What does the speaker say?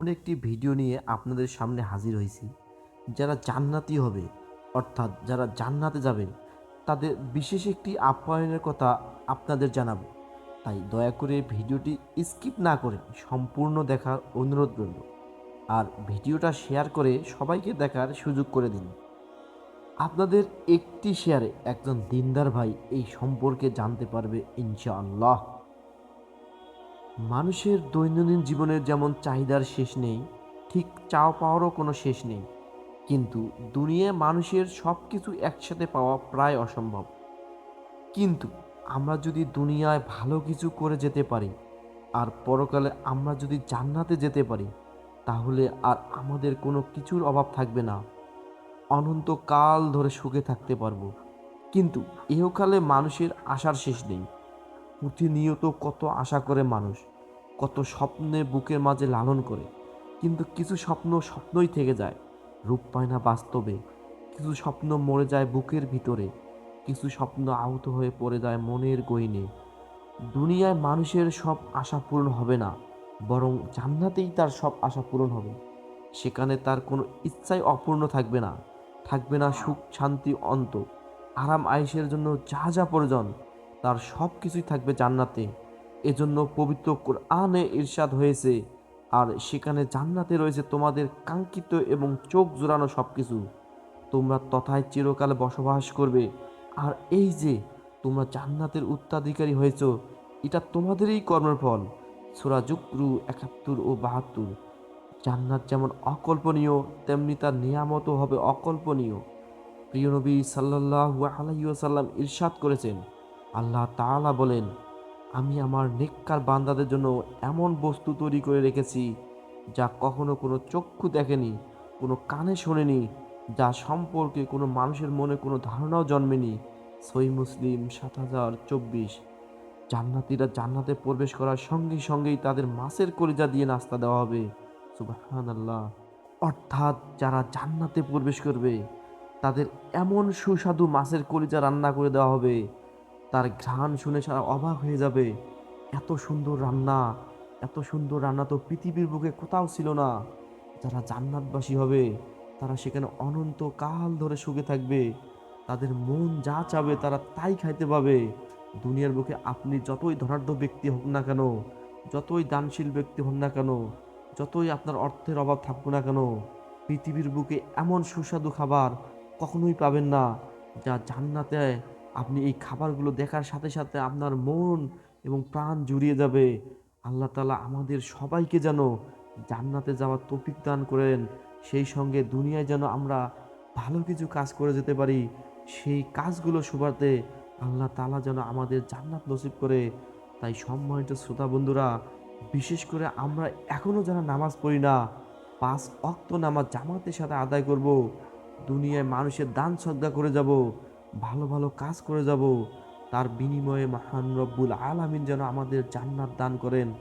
এমন একটি ভিডিও নিয়ে আপনাদের সামনে হাজির হয়েছি। যারা জান্নাতি হবে, অর্থাৎ যারা জান্নাতে যাবে তাদের বিশেষ একটি আপ্যায়নের কথা আপনাদের জানাব। তাই দয়া করে ভিডিওটি স্কিপ না করে সম্পূর্ণ দেখার অনুরোধ রইল। আর ভিডিওটা শেয়ার করে সবাইকে দেখার সুযোগ করে দিন। আপনাদের একটি শেয়ারে একজন দিনদার ভাই এই সম্পর্কে জানতে পারবে, ইনশাআল্লাহ। মানুষের দৈনন্দিন জীবনের যেমন চাহিদার শেষ নেই, ঠিক চাও পাওয়ারও কোনো শেষ নেই। কিন্তু দুনিয়ায় মানুষের সব কিছু একসাথে পাওয়া প্রায় অসম্ভব। কিন্তু আমরা যদি দুনিয়ায় ভালো কিছু করে যেতে পারি, আর পরকালে আমরা যদি জান্নাতে যেতে পারি, তাহলে আর আমাদের কোনো কিছুর অভাব থাকবে না। অনন্তকাল ধরে সুখে থাকতে পারব। কিন্তু ইহকালে মানুষের আশার শেষ নেই। প্রতিনিয়ত কত আশা করে মানুষ কত স্বপ্নে বুকের মাঝে লালন করে। কিন্তু কিছু স্বপ্ন স্বপ্নই থেকে যায়, রূপ পায় না বাস্তবে। কিছু স্বপ্ন মরে যায় বুকের ভিতরে, কিছু স্বপ্ন আহত হয়ে পড়ে যায় মনের গহিনে দুনিয়ায় মানুষের সব আশা পূরণ হবে না, বরং জান্নাতেই তার সব আশা পূরণ হবে। সেখানে তার কোনো ইচ্ছাই অপূর্ণ থাকবে না থাকবে না সুখ, শান্তি, অন্ত। আরাম আয়েসের জন্য যা যা প্রয়োজন, তার সব কিছুই থাকবে জান্নাতে। এজন্য পবিত্র কোরআনে ইরশাদ হয়েছে। আর সেখানে জান্নাতে রয়েছে তোমাদের কাঙ্ক্ষিত এবং চোখ জোড়ানো সব কিছু তোমরা তথায় চিরকালে বসবাস করবে। আর এই যে তোমরা জান্নাতের উত্তরাধিকারী হয়েছ, এটা তোমাদেরই কর্মের ফল। সুরা জুকরু একাত্তর ও বাহাত্তর। জান্নাত যেমন অকল্পনীয়, তেমনি তার নিয়ামতও হবে অকল্পনীয়। প্রিয় নবী সাল্লাহু আলাইসাল্লাম ইরশাদ করেছেন। আল্লাহ তাআলা বলেন আমি আমার নেককার বান্দাদের জন্য এমন বস্তু তৈরি করে রেখেছি যা কখনো কোনো চক্ষু দেখেনি, কোনো কানে শোনেনি, যা সম্পর্কে কোনো মানুষের মনে কোনো ধারণাও জন্মেনি। সই মুসলিম সাত হাজার চব্বিশ। জান্নাতিরা জান্নাতে প্রবেশ করার সঙ্গে সঙ্গেই তাদের মাছের কলিজা দিয়ে নাস্তা দেওয়া হবে। সুবাহান আল্লাহ অর্থাৎ যারা জান্নাতে প্রবেশ করবে, তাদের এমন সুস্বাদু মাছের কলিজা রান্না করে দেওয়া হবে। তার ঘ্রাণ শুনে সারা অবাক হয়ে যাবে। এত সুন্দর রান্না, এত সুন্দর রান্না তো পৃথিবীর বুকে কোথাও ছিল না। যারা জান্নাতবাসী হবে, তারা সেখানে অনন্ত কাল ধরে সুখে থাকবে। তাদের মন যা চাবে তারা তাই খাইতে পাবে। দুনিয়ার বুকে আপনি যতই ধনাঢ্য ব্যক্তি হোক না কেন, যতই দানশীল ব্যক্তি হন না কেন, যতই আপনার অর্থের অভাব থাকুক না কেন, পৃথিবীর বুকে এমন সুস্বাদু খাবার কখনোই পাবেন না যা জান্নাতে আপনি এই খাবারগুলো দেখার সাথে সাথে আপনার মন এবং প্রাণ জুড়িয়ে যাবে। আল্লাহ তালা আমাদের সবাইকে যেন জান্নাতে যাওয়ার তৌফিক দান করেন। সেই সঙ্গে দুনিয়ায় যেন আমরা ভালো কিছু কাজ করে যেতে পারি, সেই কাজগুলো সুবাতে আল্লাহ তালা যেন আমাদের জান্নাত নসিব করে। তাই সম্মানিত শ্রোতা বন্ধুরা, বিশেষ করে আমরা এখনও যারা নামাজ পড়ি না, পাঁচ অক্ত নামাজ জামাতের সাথে আদায় করব। দুনিয়ায় মানুষের দান শ্রদ্ধা করে যাব। ভালো ভালো কাজ করে যাব। তার বিনিময়ে মহান রব্বুল আলামিন যেন আমাদের জান্নাত দান করেন।